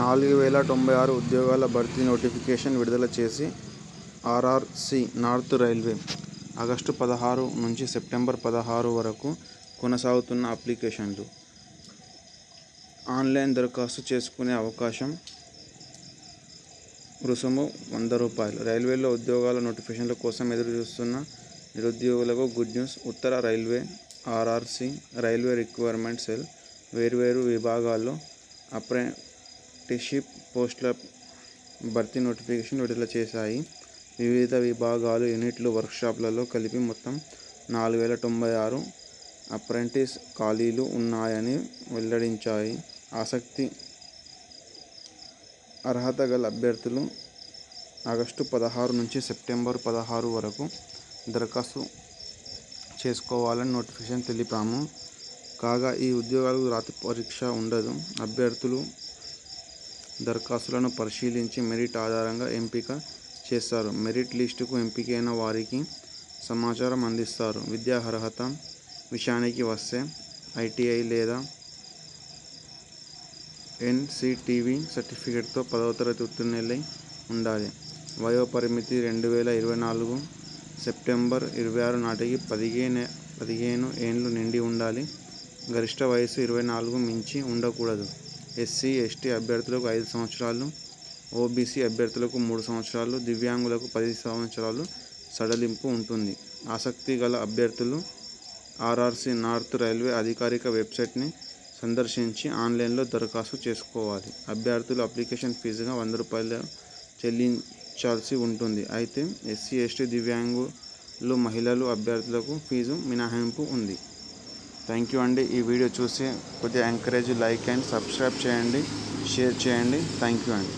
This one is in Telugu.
నాలుగు వేల తొంభై ఆరు ఉద్యోగాల భర్తీ నోటిఫికేషన్ విడుదల చేసి ఆర్ఆర్సీ నార్త్ రైల్వే ఆగస్టు పదహారు నుంచి సెప్టెంబర్ పదహారు వరకు కొనసాగుతున్న అప్లికేషన్లు. ఆన్లైన్ దరఖాస్తు చేసుకునే అవకాశం రుసుము వంద రూపాయలు. రైల్వేలో ఉద్యోగాల నోటిఫికేషన్ల కోసం ఎదురుచూస్తున్న నిరుద్యోగులకు గుడ్ న్యూస్. ఉత్తర railway RRC railway requirement cell వేర్వేరు విభాగాల్లో అప్రెంటిస్షిప్ పోస్టుల భర్తీ నోటిఫికేషన్ విడుదల చేశాయి. వివిధ విభాగాలు యూనిట్లు వర్క్షాప్లలో కలిపి మొత్తం నాలుగు వేల తొంభై ఆరు అప్రెంటిస్ ఖాళీలు ఉన్నాయని వెల్లడించాయి. ఆసక్తి అర్హత గల అభ్యర్థులు ఆగస్టు పదహారు నుంచి సెప్టెంబర్ పదహారు వరకు దరఖాస్తు చేసుకోవాలని నోటిఫికేషన్ తెలిపాము. కాగా ఈ ఉద్యోగాలకు రాత్రి పరీక్ష ఉండదు. అభ్యర్థులు దరఖాస్తులను పరిశీలించి మెరిట్ ఆధారంగా ఎంపిక చేస్తారు. మెరిట్ లిస్టుకు ఎంపికైన వారికి సమాచారం అందిస్తారు. విద్యా అర్హత విషయానికి వస్తే ఐటీఐ లేదా ఎన్సిటివి సర్టిఫికేట్తో పదవ తరగతి ఉత్తీర్ణులై ఉండాలి. వయోపరిమితి రెండు వేల ఇరవై నాలుగు సెప్టెంబర్ ఇరవై ఆరు నాటికి పదిహేను పదిహేను ఏండ్లు నిండి ఉండాలి. గరిష్ట వయసు ఇరవై నాలుగు మించి ఉండకూడదు. ఎస్సీ ఎస్టీ అభ్యర్థులకు ఐదు సంవత్సరాలు ఓబీసీ అభ్యర్థులకు మూడు సంవత్సరాలు దివ్యాంగులకు పది సంవత్సరాలు సడలింపు ఉంటుంది. ఆసక్తి గల అభ్యర్థులు ఆర్ఆర్సీ నార్త్ రైల్వే అధికారిక వెబ్సైట్ని సందర్శించి ఆన్లైన్లో దరఖాస్తు చేసుకోవాలి. అభ్యర్థులు అప్లికేషన్ ఫీజుగా వంద రూపాయలు చెల్లించాల్సి ఉంటుంది. అయితే ఎస్సీ ఎస్టీ దివ్యాంగులు మహిళలు అభ్యర్థులకు ఫీజు మినహాయింపు ఉంది. థ్యాంక్ యూ అండి ఈ వీడియో చూసి కొద్దిగా ఎంకరేజ్ లైక్ అండ్ సబ్స్క్రైబ్ చేయండి షేర్ చేయండి. థ్యాంక్ యూ అండి